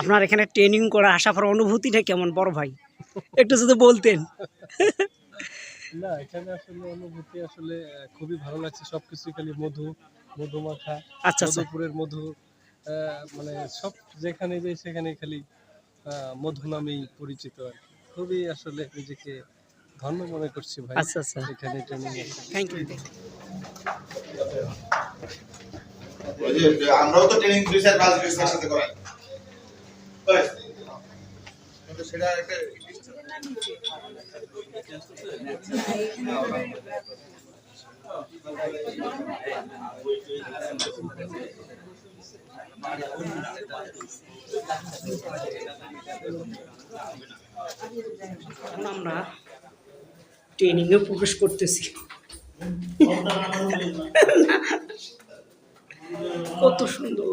আপনার এখানে ট্রেনিং করে আসার পর অনুভূতিটা কেমন বড় ভাই? একটু যদি বলতেন। না এখানে আসলে অনুভূতি আসলে খুবই ভালো লাগছে। সবকিছু খালি মধু মধুমাখা আচ্ছা আচ্ছা। মধুপুরের মধু মানে সব যেখানে যাই সেখানে খালি মধু নামেই পরিচিত আর খুবই আসলে নিজেকে ধন্য মনে করছি ভাই। আচ্ছা আচ্ছা। এখানে ট্রেনিং থ্যাংক ইউ আমরাও তো ট্রেনিং দুই চার পাঁচ একসাথে করাই। আমরা ট্রেনিংয়ে প্রবেশ করতেছি। কত সুন্দর।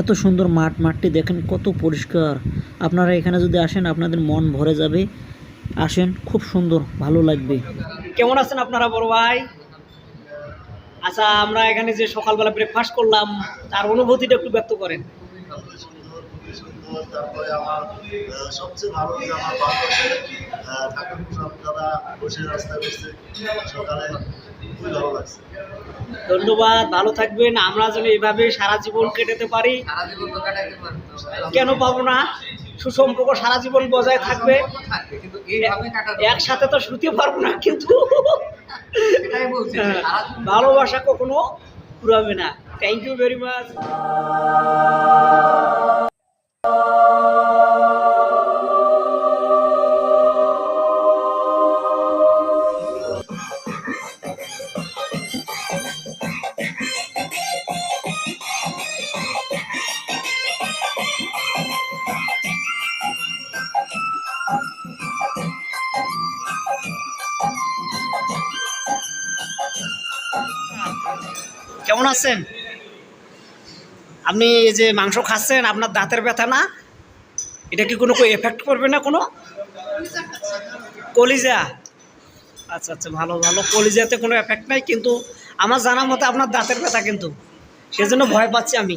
এত সুন্দর মাঠ, মাঠটি দেখেন কত পরিষ্কার। আপনারা এখানে যদি আসেন, আপনাদের মন ভরে যাবে। আসেন, খুব সুন্দর, ভালো লাগবে। কেমন আছেন আপনারা, বড় ভাই? আচ্ছা আমরা এখানে যে সকালবেলা ব্রেকফাস্ট করলাম, তার অনুভূতিটা একটু ব্যক্ত করেন। সকালে লাগছে ধন্যবাদ ভালো থাকবেন। আমরা যেন এইভাবে সারা জীবন কেটেতে পারি। কেন পাবো না? সুসম্পর্ক সারা জীবন বজায় থাকবে। একসাথে তো শুতে পারব না কিন্তু হ্যাঁ, ভালোবাসা কখনো পুরাবে না। থ্যাংক ইউ ভেরি মাচ কেমন আছেন? আপনি যে মাংস খাচ্ছেন, আপনার দাঁতের ব্যথা না? এটা কি কোনো এফেক্ট করবে না কোনো? কলিজা? আচ্ছা আচ্ছা ভালো ভালো। কলিজাতে কোনো এফেক্ট নাই, কিন্তু আমার জানা মতে আপনার দাঁতের ব্যথা কিন্তু। সেজন্য ভয় পাচ্ছি আমি।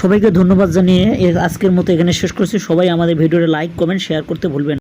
সবাইকে ধন্যবাদ জানিয়ে আজকের মতো এখানে শেষ করছি সবাই আমাদের ভিডিওটা লাইক কমেন্ট শেয়ার করতে ভুলবেন।